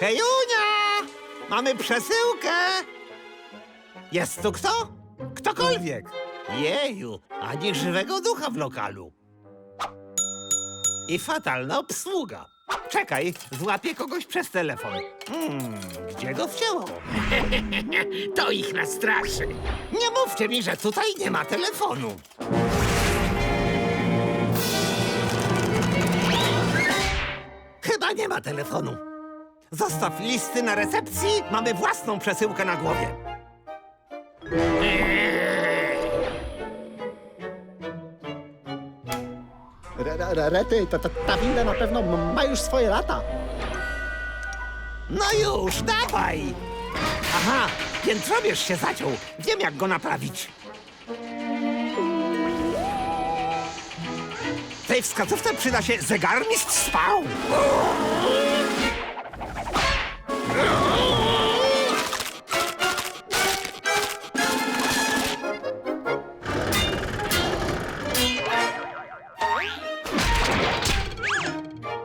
Hejunia! Mamy przesyłkę! Jest tu kto? Ktokolwiek. Jeju, ani żywego ducha w lokalu. I fatalna obsługa. Czekaj, złapię kogoś przez telefon. Hmm, gdzie go wcięło? To ich nastraszy. Nie mówcie mi, że tutaj nie ma telefonu. Chyba nie ma telefonu. Zostaw listy na recepcji, mamy własną przesyłkę na głowie. Re, re, rety, ta, ta, ta winda na pewno m- ma już swoje lata. No już, dawaj! Aha, piętromierz się zaciął. Wiem, jak go naprawić. Tej wskazówce przyda się zegarmistrz spał.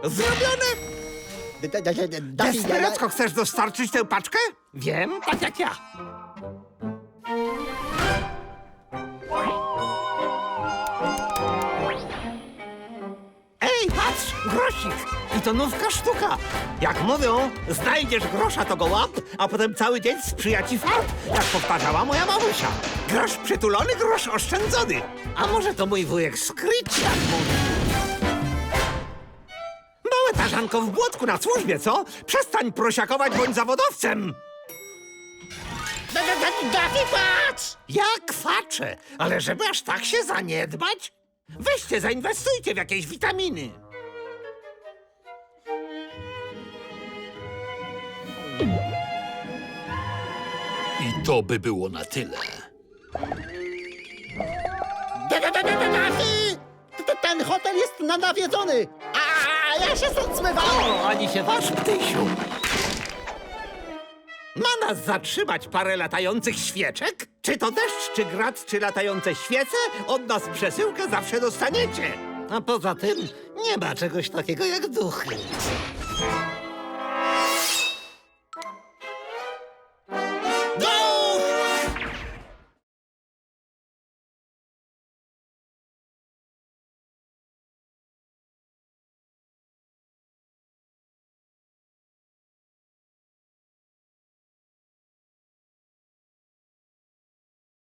Zrobione! Desperacko chcesz dostarczyć tę paczkę? Wiem, tak jak ja. Ej, patrz, grosik! I to nówka sztuka. Jak mówią, znajdziesz grosza, to go łap, a potem cały dzień sprzyja ci fart, jak powtarzała moja mamusia. Grosz przytulony, grosz oszczędzony. A może to mój wujek skryć, jak mówi. Tarzanko w błotku na służbie, co? Przestań prosiakować, bądź zawodowcem! Da, da, da, Daffy, patrz! Ja kwaczę, ale żeby aż tak się zaniedbać? Weźcie, zainwestujcie w jakieś witaminy. I to by było na tyle. Da- da- da- da- da- Daffy! Ten hotel jest na- nawiedzony! Ja się stąd zmywam! O, ani się wasz, ptysiu! Ma nas zatrzymać parę latających świeczek? Czy to deszcz, czy grad, czy latające świece? Od nas przesyłkę zawsze dostaniecie. A poza tym nie ma czegoś takiego jak duchy.